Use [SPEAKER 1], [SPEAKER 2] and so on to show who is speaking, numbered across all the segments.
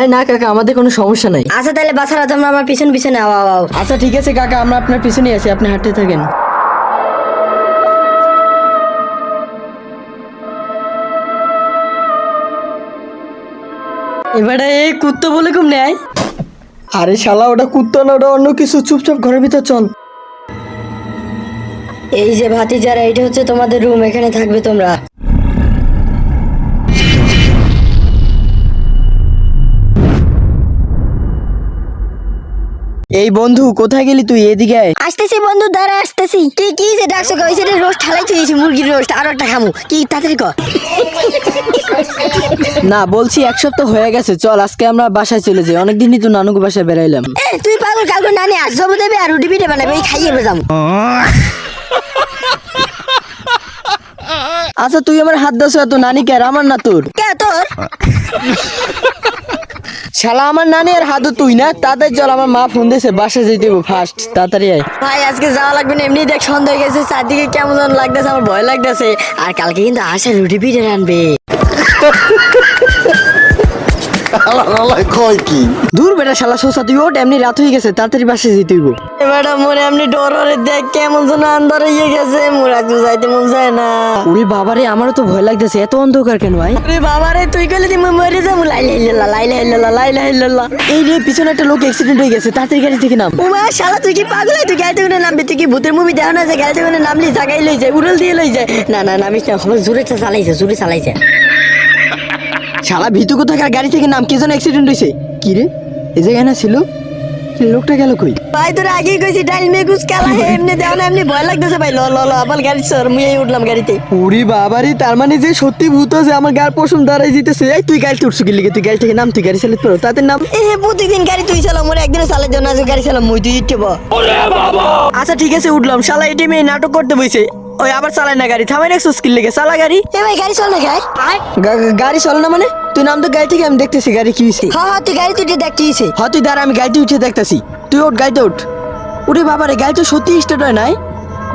[SPEAKER 1] আরে না কাকা আমাদের কোনো সমস্যা নাই।
[SPEAKER 2] আচ্ছা তাহলে বাছারা তোমরা আমার পিছন পিছনে আও আও আও
[SPEAKER 1] আচ্ছা ঠিক আছে কাকা আমরা আপনার পিছনে আছি আপনি হাঁটতে থাকেন। এবারে এই কুত্তো বলে কম নেয় আরে শালা ওটা কুত্তো না ওটা অন্য কিছু। চুপচাপ ঘরের ভিতর চল।
[SPEAKER 2] এই যে ভাতিজারা এটা হচ্ছে তোমাদের রুম এখানে থাকবে তোমরা।
[SPEAKER 1] এই বন্ধু কোথায় গেলি তুই এদিকে আয়।
[SPEAKER 2] আসতেছি বন্ধু দাঁড়া আসতেছি। কি কি যে ডাকছো কই? সেটা রোস্ট ঢালাই দিয়েছি মুরগির রোস্ট আর একটা খামু। কি তাড়াতাড়ি কর
[SPEAKER 1] না বলছি এক সপ্তাহ হয়ে গেছে চল আজকে আমরা বাসায় চলে যাই। অনেকদিনই তো নানুকে বাসায় বেড়াইলাম
[SPEAKER 2] এ তুই পাগল কালকে নানি আজ সব দেবে আর রুটি পিঠে বানাবে এই খাইয়ে বেজাম
[SPEAKER 1] আচ্ছা তুই আমার হাত দাস এত নানি কে আমার না তোর?
[SPEAKER 2] কে তোর?
[SPEAKER 1] শালা, আমার নানি আর হাতও তুই না? তাদের জল আমার মা ফোন দিয়েছে বাসা যেতে দেবো ফার্স্ট তাড়াতাড়ি আয়।
[SPEAKER 2] ভাই, আজকে যাওয়া লাগবে না এমনি দেখ সন্ধ্যা হয়ে গেছে, চারদিকে কেমন লাগতেছে, আমার ভয় লাগতেছে। আর কালকে কিন্তু আশা রুটি পিঠে রানবে
[SPEAKER 3] কয় কি
[SPEAKER 1] দূর বেটা শালা সোসা তুই ওঠ এমনি রাত হয়ে গেছে তাড়াতাড়ি যেতে হইব
[SPEAKER 2] মনে এমনি ডর দেখ কেমন যেন হয়ে গেছে মোর যাইতে মন যায় না
[SPEAKER 1] ওরে বাবারে আমারও তো ভয় লাগতেছে এত অন্ধকার কেন ভাই
[SPEAKER 2] আরে বাবা রে তুই কইলে তুই মরে যাব লাইলা ইল্লাল্লাহ লাইলা ইল্লাল্লাহ লাইলা ইল্লাল্লাহ
[SPEAKER 1] এই রে পিছনে একটা লোক অ্যাক্সিডেন্ট হয়ে গেছে তাড়াতাড়ি গাড়ি থেকে নাম
[SPEAKER 2] শালা তুই কি পাগল তুই গাড়িতে করে নামবি তুই কি ভূতের মুভি দেখো না যে গাড়িতে করে নামলি জাগাই লই যায় উড়াল দিয়ে লই যায় না না নামিস না খবর জোরে চালাইছে জোরে চালাইছে
[SPEAKER 1] শালা ভিতু কোথাকার গাড়ি থেকে নাম কে যেন অ্যাক্সিডেন্ট হয়েছে কি রে? এই জায়গায় না ছিল? কি লোকটা গেল কই?
[SPEAKER 2] ভাই তোর আগেই কইছি ডাইল মেগুস কালা হে এমনি দেও না এমনি ভয় লাগতেছে ভাই। ল ল ল আবার গাড়ি সর মুই এই উঠলাম গাড়িতে।
[SPEAKER 1] ওরে বাবারে তার মানে যে সত্যি ভূত আছে আমার গার পশম দাঁড়াই জিতেছে এই তুই গাড়িতে উঠছো কি লিগে? তুই গাড়ি থেকে নাম তুই গাড়ি চালাতে পারো তাদের নাম?
[SPEAKER 2] এ প্রতিদিন গাড়ি তুই চালাও মোর একদিন চালাই দেও না যে গাড়ি চালাম মুই তুই বল
[SPEAKER 1] আচ্ছা ঠিক আছে উঠলাম। শালা এটি মেয়ে নাটক করতে বইছে। ওই আবার চালায় না গাড়ি। থামাই রাখছো স্কিল লেগে। চালা গাড়ি।
[SPEAKER 2] এ ভাই গাড়ি চল না গাই
[SPEAKER 1] গাড়ি চলে না মানে? তুই নাম তো গাড়ি থেকে আমি দেখতেছি গাড়ি কি হয়েছে
[SPEAKER 2] হ্যাঁ হ্যাঁ তুই গাড়ি তুই দেখ কি হইছে
[SPEAKER 1] হ্যাঁ তুই দাঁড়া আমি গাড়িতে উঠে দেখতেছি। তুই ওঠ গাড়িতে উঠ ওরে বাবা রে গাড়ি তো সত্যি স্টার্ট হয় নাই।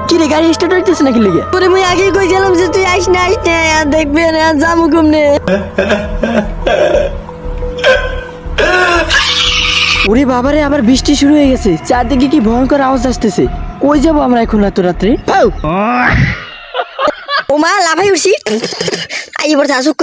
[SPEAKER 1] কি রে গাড়ি স্টার্ট হইতেছে নাকি লেগে?
[SPEAKER 2] তোরে মুই আগেই কই গেলাম যে তুই আইস না আইস না আর দেখবি না আর যামু কমনে?
[SPEAKER 1] ওরে বাবারে আবার বৃষ্টি শুরু হয়ে গেছে। চারদিকে কি ভয়ঙ্কর আওয়াজ আসতেছে। কই যাব আমরা এখন এত রাত্রে!
[SPEAKER 2] ও মা লাফাই উঠছি। আই এবার আসুক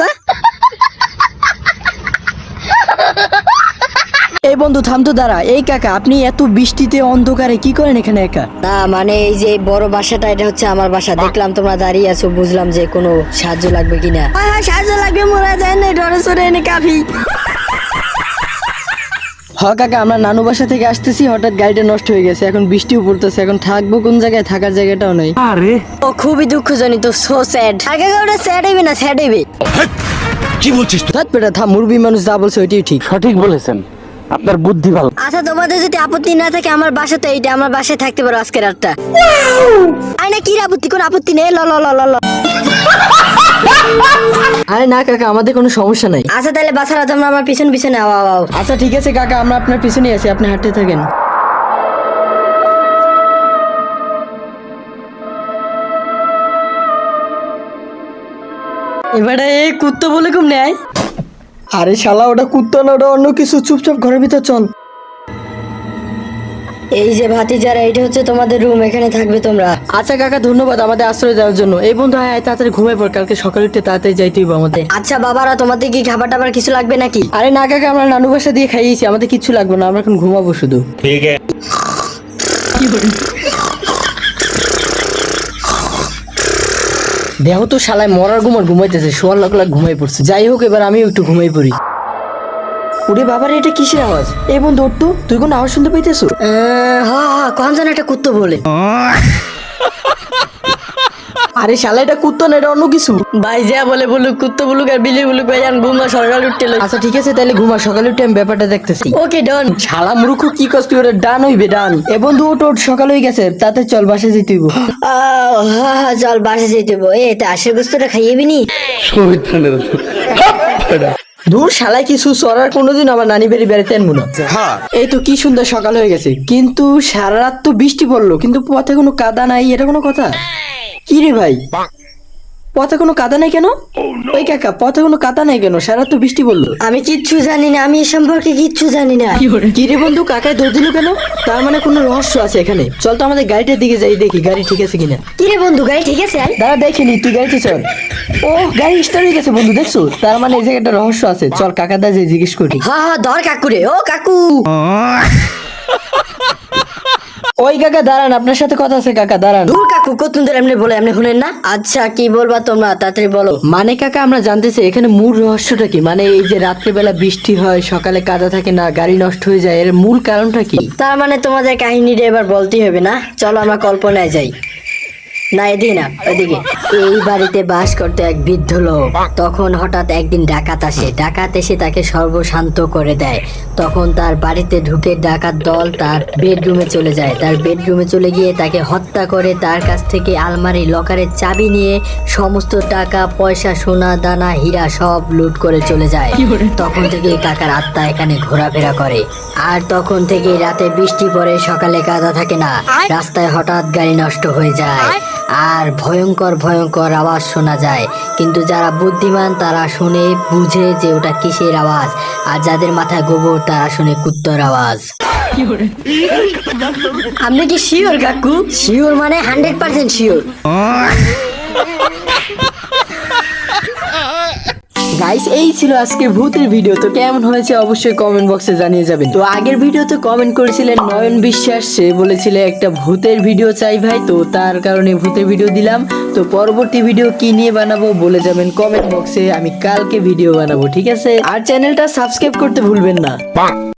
[SPEAKER 1] এই বন্ধু থাম তো দাঁড়া। এই কাকা আপনি এত বৃষ্টিতে অন্ধকারে কি করেন এখানে একা?
[SPEAKER 2] না মানে এই যে বড় বাসাটা এটা হচ্ছে আমার বাসা। দেখলাম তোমরা দাঁড়িয়ে আছো বুঝলাম যে কোনো সাহায্য লাগবে কিনা। হ্যাঁ হ্যাঁ সাহায্য লাগবে মোরা যায় না ডরে সরে এনে কাফি
[SPEAKER 1] হ কাকা আমরা নানু বাসা থেকে আসতেছি হঠাৎ গাড়িটা নষ্ট হয়ে গেছে এখন বৃষ্টিও পড়তেছে এখন থাকব কোন জায়গায়? থাকার জায়গাটাও নেই।
[SPEAKER 2] ও খুবই দুঃখজনিত সো স্যাড আগে ওটা স্যাড হইবে না স্যাড হইবে।
[SPEAKER 3] কি বলছিস তুই?
[SPEAKER 1] থাম মুরবি মানুষ যা বলছে ওইটাই ঠিক।
[SPEAKER 4] সঠিক বলেছেন। আপনার বুদ্ধি ভালো।
[SPEAKER 2] আচ্ছা তোমাদের যদি আপত্তি না থাকে আমার বাসা তো এইটা আমার বাসায় থাকতে পারো আজকে রাতটা। আরে না কি আপত্তি কোন আপত্তি নেই? ল ল ল ল ল।
[SPEAKER 1] আরে না কাকা আমাদের কোনো সমস্যা নাই।
[SPEAKER 2] আচ্ছা তাহলে বাছারা তোমরা আমার পিছন পিছনে আও আও আও।
[SPEAKER 1] আচ্ছা ঠিক আছে কাকা আমরা আপনার পিছনে আছি আপনি হাঁটতে থাকেন। এবারে এই কুত্তো বলে কম নেয় আরে শালা ওটা কুত্তো না ওটা অন্য কিছু। চুপচাপ ঘরের ভিতর চল।
[SPEAKER 2] এই যে ভাতিজারা এটা হচ্ছে তোমাদের রুম এখানে থাকবে তোমরা।
[SPEAKER 1] আচ্ছা কাকা ধন্যবাদ আমাদের আশ্রয় দেওয়ার জন্য। এই বন্ধু আয়, তাড়াতাড়ি ঘুমাই পড় কালকে সকালে উঠতে তাড়াতাড়ি যাইতে হইব আমাদের।
[SPEAKER 2] আচ্ছা বাবারা তোমাদের কি খাবার টাবার কিছু লাগবে নাকি?
[SPEAKER 1] আরে না কাকা আমরা নানু বাসা দিয়ে খাইয়েছি আমাদের কিচ্ছু লাগবে না আমরা এখন ঘুমাবো শুধু।
[SPEAKER 3] ঠিক আছে।
[SPEAKER 1] দেহ তো শালায় মরার ঘুমার ঘুমাইতেছে শোয়ার লাখ লাখ ঘুমাই পড়ছে। যাই হোক এবার আমিও একটু ঘুমাই পড়ি। ওরে বাবার এটা কিসের আওয়াজ? এই বন্ধু ওর তো তুই কোন আওয়াজ শুনতে পাইতেছো?
[SPEAKER 2] হ্যাঁ হ্যাঁ কোন যেন একটা কুত্তো বলে।
[SPEAKER 1] আরে শালা এটা কুত্তো না এটা অন্য কিছু।
[SPEAKER 2] ভাই যা বলে বলুক কুত্তো বলুক আর বিলি বলুক ভাই জান ঘুমা সকাল উঠতে লই।
[SPEAKER 1] আচ্ছা ঠিক আছে তাহলে ঘুমা সকালে উঠে আমি ব্যাপারটা দেখতেছি।
[SPEAKER 2] ওকে ডন
[SPEAKER 1] শালা মূর্খ কি কষ্ট ওরা ডান হইবে ডান। এ বন্ধু ওট ওট সকাল হয়ে গেছে তাতে চল বাসে যেতে হইব।
[SPEAKER 2] চল বাসে যেতে হইবো। এ তা আশের গোস্তটা খাইয়েবি নি?
[SPEAKER 1] দূর শালায় কিছু চড়ার কোনোদিন আমার নানি বাড়ি বেড়াতে আনব না। এই তো কি সুন্দর সকাল হয়ে গেছে। কিন্তু সারা রাত তো বৃষ্টি পড়ল কিন্তু পথে কোনো কাদা নাই এটা কোনো কথা? কি রে ভাই? পথে কোনো কাদা নাই কেন? ওই কাকা পথে কোনো কাদা নাই কেন? সারা তো বৃষ্টি বলল
[SPEAKER 2] আমি কিচ্ছু জানি না আমি এ সম্পর্কে কিচ্ছু জানি না।
[SPEAKER 1] কি রে বন্ধু কাকায় দৌড় দিল কেন? তার মানে কোনো রহস্য আছে এখানে। চল তো আমাদের গাড়িটার দিকে যাই দেখি গাড়ি ঠিক আছে কিনা।
[SPEAKER 2] কি রে বন্ধু গাড়ি ঠিক আছে।
[SPEAKER 1] দাঁড়া দেখিনি তুই গাড়িতে চল। ও গাড়ি স্টার্ট হয়ে গেছে বন্ধু দেখছ? তার মানে এই জায়গাটা রহস্য আছে। চল কাকা দা যে জিজ্ঞেস করি।
[SPEAKER 2] হ্যাঁ হ্যাঁ ধর কাকু রে ও কাকু।
[SPEAKER 1] ওই কাকা দাঁড়ান আপনার সাথে কথা আছে কাকা দাঁড়ান।
[SPEAKER 2] দূর কাকু কতদিন ধরে এমনি বলে এমনি শুনেন না? আচ্ছা কি বলবা তোমরা? তাড়াতাড়ি বলো।
[SPEAKER 1] মানে কাকা আমরা জানতেছি এখানে মূল রহস্যটা কি? মানে এই যে রাত্রিবেলা বৃষ্টি হয় সকালে কাদা থাকে না গাড়ি নষ্ট হয়ে যায় এর মূল কারণটা কি?
[SPEAKER 2] তার মানে তোমাদের কাহিনীটা এবার বলতেই হবে না? চলো আমরা কল্পনায় যাই। না এদিকে। না ওইদিকে এই বাড়িতে বাস করতে এক বৃদ্ধ লোক। তখন হঠাৎ একদিন ডাকাত আসে। ডাকাত এসে তাকে সর্বশান্ত করে দেয়। তখন তার বাড়িতে ঢুকে ডাকাত দল তার বেডরুমে চলে যায়। তার বেডরুমে চলে গিয়ে তাকে হত্যা করে তার কাছ থেকে আলমারি লকারের চাবি নিয়ে সমস্ত টাকা পয়সা সোনা দানা হীরা সব লুট করে চলে যায়। তখন থেকে কাকার আত্মা এখানে ঘোরাফেরা করে। আর তখন থেকে রাতে বৃষ্টি পড়ে সকালে কাদা থাকে না। রাস্তায় হঠাৎ গাড়ি নষ্ট হয়ে যায়। আর ভয়ঙ্কর ভয়ঙ্কর আওয়াজ শোনা যায়। কিন্তু যারা বুদ্ধিমান তারা শুনে বুঝে যে ওটা কিসের আওয়াজ। আর যাদের মাথায় গোবর তারা শুনে কুত্তর আওয়াজ। আপনি কি শিওর কাকু? শিওর মানে হান্ড্রেড পার্সেন্ট শিওর
[SPEAKER 1] গাইস এই ছিল আজকে ভূতের ভিডিও তো কেমন হয়েছে অবশ্যই কমেন্ট বক্সে জানিয়ে যাবেন। তো আগের ভিডিও তো কমেন্ট করেছিলেন নয়ন বিশ্বাস। সে বলেছিল, একটা ভূতের ভিডিও চাই ভাই। তো তার কারণে ভূতের ভিডিও দিলাম। তো পরবর্তী ভিডিও কি নিয়ে বানাবো বলে যাবেন কমেন্ট বক্সে আমি কালকে ভিডিও বানাবো, ঠিক আছে? আর চ্যানেলটা সাবস্ক্রাইব করতে ভুলবেন না।